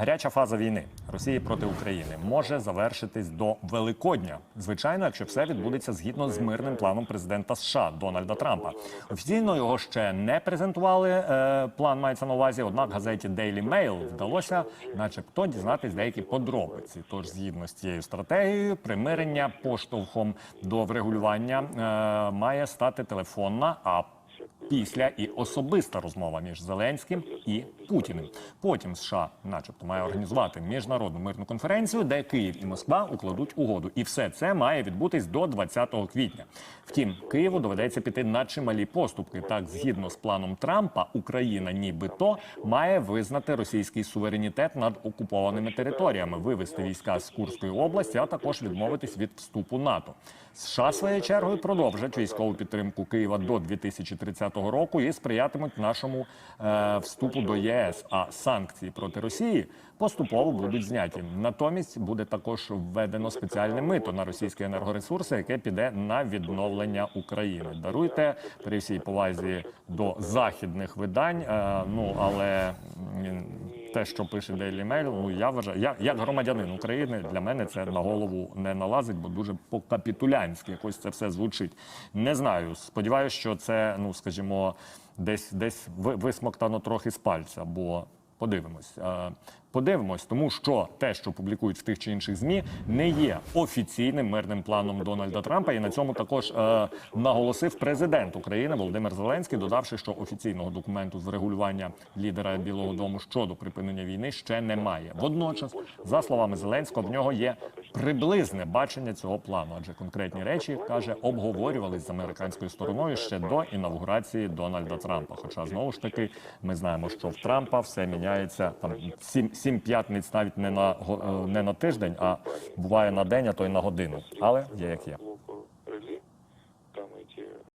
Гаряча фаза війни Росії проти України може завершитись до Великодня. Звичайно, якщо все відбудеться згідно з мирним планом президента США Дональда Трампа. Офіційно його ще не презентували. е, План мається на увазі. Однак газеті Daily Mail вдалося, начебто, дізнатись деякі подробиці. Тож, згідно з цією стратегією, примирення поштовхом до врегулювання е, має стати телефонна а після і особиста розмова між Зеленським і Путіним. Потім США, начебто, має організувати міжнародну мирну конференцію, де Київ і Москва укладуть угоду. І все це має відбутись до 20 квітня. Втім, Києву доведеться піти на чималі поступки. Так, згідно з планом Трампа, Україна, нібито, має визнати російський суверенітет над окупованими територіями, вивести війська з Курської області, а також відмовитись від вступу НАТО. США своєю чергою продовжать військову підтримку Києва до 2030 року і сприятимуть нашому е, вступу до ЄС. А санкції проти Росії поступово будуть зняті. Натомість буде також введено спеціальне мито на російські енергоресурси, яке піде на відновлення України. Даруйте при всій повазі до західних видань. Е, ну але те, що пише Daily Mail, ну я вважаю, я як громадянин України для мене це на голову не налазить, бо дуже по-капітулянськи якось це все звучить. Не знаю. Сподіваюся, що це, ну скажімо, десь десь ви- висмоктано трохи з пальця, бо подивимось. Е, Подивимось, тому що те, що публікують в тих чи інших змі, не є офіційним мирним планом Дональда Трампа. І на цьому також е, наголосив президент України Володимир Зеленський, додавши, що офіційного документу з регулювання лідера Білого Дому щодо припинення війни ще немає. Водночас, за словами Зеленського, в нього є приблизне бачення цього плану, адже конкретні речі каже обговорювались з американською стороною ще до інавгурації Дональда Трампа. Хоча знову ж таки ми знаємо, що в Трампа все міняється там сім, сім п'ятниць навіть не на е, не на тиждень, а буває на день, а то й на годину. Але є як є.